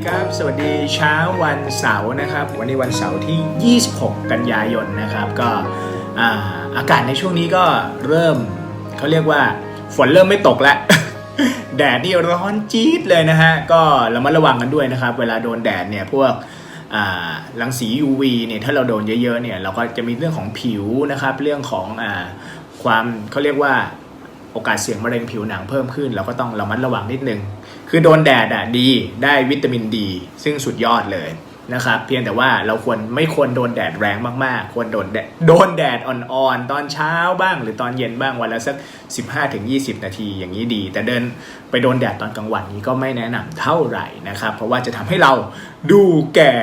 ดีครับ สวัสดีเช้าวันเสาร์นะครับ วันนี้วันเสาร์ที่ 26 กันยายนนะครับ ก็อากาศในช่วงนี้ก็เริ่มเขาเรียกว่าฝนเริ่มไม่ตกแล้ว แดดนี่ร้อนจี๊ดเลยนะฮะ ก็ระมัดระวังกันด้วยนะครับ เวลาโดนแดดเนี่ยพวกรังสี UV เนี่ยถ้าเราโดนเยอะๆเนี่ยเราก็จะมีเรื่องของผิวนะครับ เรื่องของอความเขาเรียกว่าโอกาสเสี่ยงมะเร็งผิวหนังเพิ่มขึ้น เราก็ต้องระมัดระวังนิดนึง คือโดนแดดอะดีได้วิตามินดี ซึ่งสุดยอดเลยนะครับ เพียงแต่ว่าเราควรไม่ควรโดนแดดแรงมากๆ ควรโดนแดดโดนแดดอ่อนๆ ตอนเช้าบ้าง หรือตอนเย็นบ้างวันละสัก 15-20 นาทีอย่างนี้ดี แต่เดินไปโดนแดดตอนกลางวันนี้ก็ไม่แนะนำเท่าไหร่นะครับ เพราะว่าจะทำให้เราดูแก่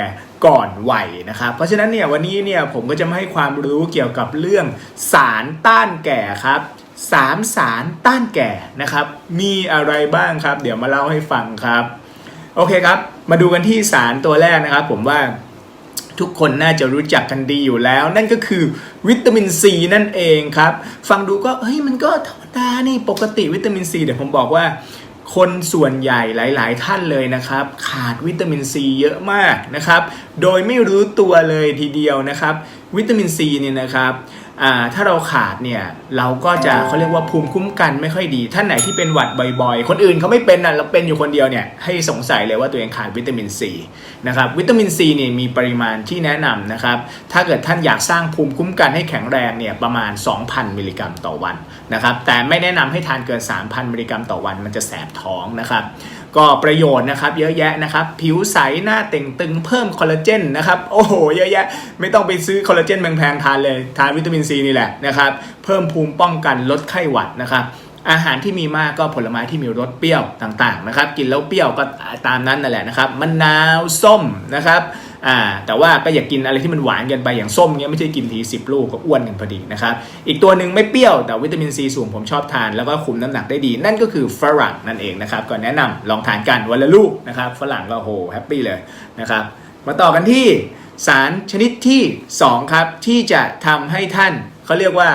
ก่อนวัยนะครับ เพราะฉะนั้นเนี่ยวันนี้เนี่ยผมก็จะมาให้ความรู้เกี่ยวกับเรื่องสารต้านแก่ครับ สามสารต้านแก่นะครับ มีอะไรบ้างครับ เดี๋ยวมาเล่าให้ฟังครับ โอเคครับ มาดูกันที่สารตัวแรกนะครับ ผมว่าทุกคนน่าจะรู้จักกันดีอยู่แล้ว นั่นก็คือวิตามินซีนั่นเองครับ ฟังดูก็เฮ้ยมันก็ธรรมดานี่ปกติวิตามินซีเดี๋ยวผมบอกว่า คนส่วนใหญ่หลาย ๆ ท่านเลยนะครับ ขาดวิตามินซีเยอะมากนะครับ โดยไม่รู้ตัวเลยทีเดียวนะครับวิตามินซีเนี่ยนะครับอ่าถ้าเราขาดเนี่ยเราก็จะเขาเรียกว่าภูมิคุ้มกันไม่ค่อยดี ท่านไหนที่เป็นหวัดบ่อยๆ คนอื่นเขาไม่เป็นนะเราเป็นอยู่คนเดียวเนี่ยให้สงสัยเลยว่าตัวเองขาดวิตามินซีนะครับวิตามินซีเนี่ยมีปริมาณที่แนะนำนะครับถ้าเกิดท่านอยากสร้างภูมิคุ้มกันให้แข็งแรงเนี่ยประมาณ 2,000 มิลลิกรัมต่อวันนะครับแต่ไม่แนะนำให้ทานเกิน 3,000 มิลลิกรัมต่อวันมันจะแสบท้องนะครับ ก็ประโยชน์นะครับเยอะแยะนะครับ ผิวใสหน้าเต่งตึงเพิ่มคอลลาเจนนะครับโอ้โหเยอะแยะ ไม่ต้องไปซื้อคอลลาเจนแพงๆทานเลย ทานวิตามินซีนี่แหละนะครับ เพิ่มภูมิป้องกันลดไข้หวัดนะครับอาหารที่มีมากก็ผลไม้ที่มีรสเปรี้ยวต่างๆนะครับ กินแล้วเปรี้ยวก็ตามนั้นนั่นแหละนะครับมะนาวส้มนะครับ อ่าแต่ว่าก็อย่ากกินอะไรที่มันหวานเกินไปอย่างส้มเงี้ยไม่ใช่กินทีสิบลูกก็อ้วนกันพอดีนะครับอีกตัวหนึ่งไม่เปรี้ยวแต่วิตามินซีสูงผมชอบทาน แล้วก็คุมน้ำหนักได้ดี นั่นก็คือฝรั่งนั่นเองนะครับก็แนะนำลองทานกันวันละลูกนะครับฝรั่งก็โหแฮปปี้เลยนะครับมาต่อกันที่สารชนิดที่สองครับ ที่จะทำให้ท่านเขาเรียกว่า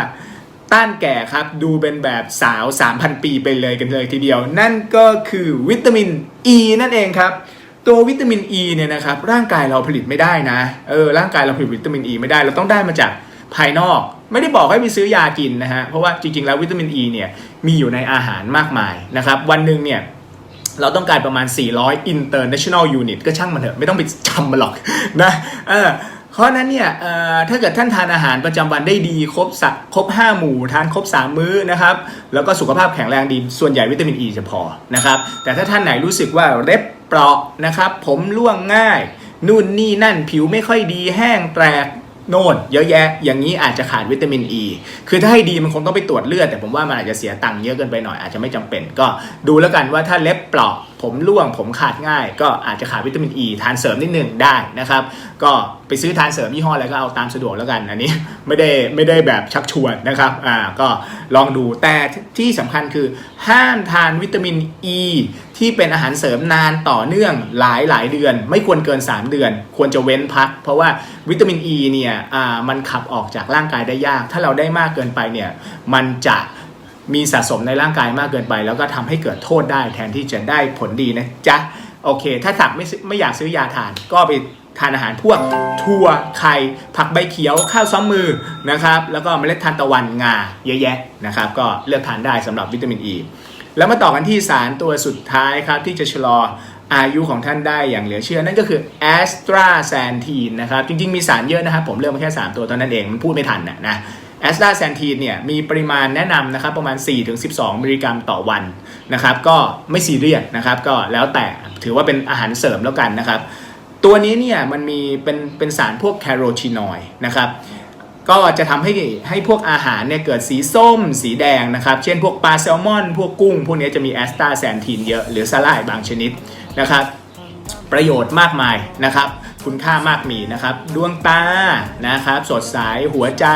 ต้านแก่ครับ ดูเป็นแบบสาว 3,000 ปีไปเลยกันเลยทีเดียว นั่นก็คือวิตามินอ e ีนั่นเองครับ ตัววิตามินอ e ีเนี่ยนะครับร่างกายเราผลิตไม่ได้นะเออร่างกายเราผลิตวิตามินอ e ีไม่ได้เราต้องได้มาจากภายนอก ไม่ได้บอกให้ไปซื้อยากินนะฮะเพราะว่าจริงๆแล้ววิตามินอ e ีเนี่ยมีอยู่ในอาหารมากมายนะครับวันหนึ่งเนี่ยเราต้องการประมาณ 400 international unit ก็ช่างมันเถอะไม่ต้องไปจำมันหรอกนะเออเพราะนั้นเนี่ยเอ่อถ้าเกิดท่านทานอาหารประจำวันได้ดี ครบสักครบ 5 หมู่ทานครบ 3 มื้อนะครับแล้วก็สุขภาพแข็งแรงดีส่วนใหญ่วิตามินอ e ีจะพอนะครับแต่ถ้าท่านไหนรู้สึกว่าเล็บ เปราะนะครับ ผมร่วงง่าย นู่นนี่นั่นผิวไม่ค่อยดีแห้งแตกโน่นเยอะแยะ อย่างนี้อาจจะขาดวิตามินอ e. ีคือถ้าให้ดีมันคงต้องไปตรวจเลือด แต่ผมว่ามันอาจจะเสียตังค์เยอะเกินไปหน่อยอาจจะไม่จำเป็น ก็ดูแล้วกันว่าถ้าเล็บเปราะ ผมร่วงผมขาดง่าย ก็อาจจะขาดวิตามินอ e. ีทานเสริมนิดหนึ่งได้นะครับ ก็ไปซื้อทานเสริมยี่ห้ออะไรก็เอาตามสะดวกแล้วกัน อันนี้ไม่ได้ไม่ได้แบบชักชวนนะครับอ่าก็ลองดูแต่ที่สำคัญคือห้ามทานวิตามินอ e ีที่เป็นอาหารเสริมนานต่อเนื่องหลายหลายเดือน ไม่ควรเกิน 3 เดือน ควรจะเว้นพัก เพราะว่าวิตามินอ e ีเนี่ยอ่ามันขับออกจากร่างกายได้ยาก ถ้าเราได้มากเกินไปเนี่ยมันจะ มีสะสมในร่างกายมากเกินไป แล้วก็ทำให้เกิดโทษได้แทนที่จะได้ผลดีนะจ๊ะโอเค ถ้าถักไม่ไม่อยากซื้อยาทาน ก็ไปทานอาหารพวกถั่วไข่ผักใบเขียวข้าวซ้อมมือนะครับ แล้วก็เมล็ดทานตะวันงาเยอะแยะนะครับ ก็เลือกทานได้สำหรับวิตามินอ e. ีแล้วมาต่อกันที่สารตัวสุดท้ายครับ ที่จะชะลออายุของท่านได้อย่างเหลือเชื่อ นั่นก็คือแอสตราแซนทีนนะครับ จริง ๆ มีสารเยอะนะครับ ผมเลือกมาแค่ 3 ตัวเท่านั้นเอง มันพูดไม่ทันนะนะ แอสตราแซนทีนเนี่ยมีปริมาณแนะนำนะครับประมาณ 4-12 มิลลิกรัมต่อวันนะครับก็ไม่ซีเรียสนะครับก็แล้วแต่ถือว่าเป็นอาหารเสริมแล้วกันนะครับ ตัวนี้เนี่ยมันมีเป็นเป็นสารพวกแคโรทีนอยนะครับก็จะทำให้ให้พวกอาหารเนี่ยเกิดสีส้ม สีแดงนะครับ เช่นพวกปลาแซลมอน พวกกุ้ง พวกนี้จะมีแอสตาแซนทีนเยอะ หรือสลายบางชนิดนะครับ ประโยชน์มากมายนะครับ คุณค่ามากมีนะครับดวงตานะครับ สดใสหัวใจ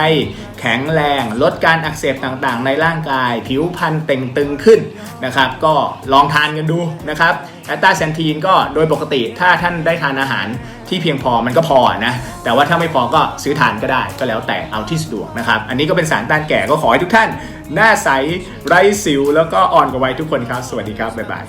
แข็งแรง ลดการอักเสบต่างๆ ในร่างกาย ผิวพรรณเต่งตึงขึ้นนะครับ ก็ลองทานกันดูนะครับแอตตาแซนทีนก็โดยปกติถ้าท่านได้ทานอาหารที่เพียงพอมันก็พอนะ แต่ว่าถ้าไม่พอก็ซื้อทานก็ได้ ก็แล้วแต่เอาที่สะดวกนะครับ อันนี้ก็เป็นสารต้านแก่ก็ขอให้ทุกท่าน หน้าใสไร้สิว แล้วก็อ่อนกว่าวัยทุกคนครับ สวัสดีครับ บ๊ายบาย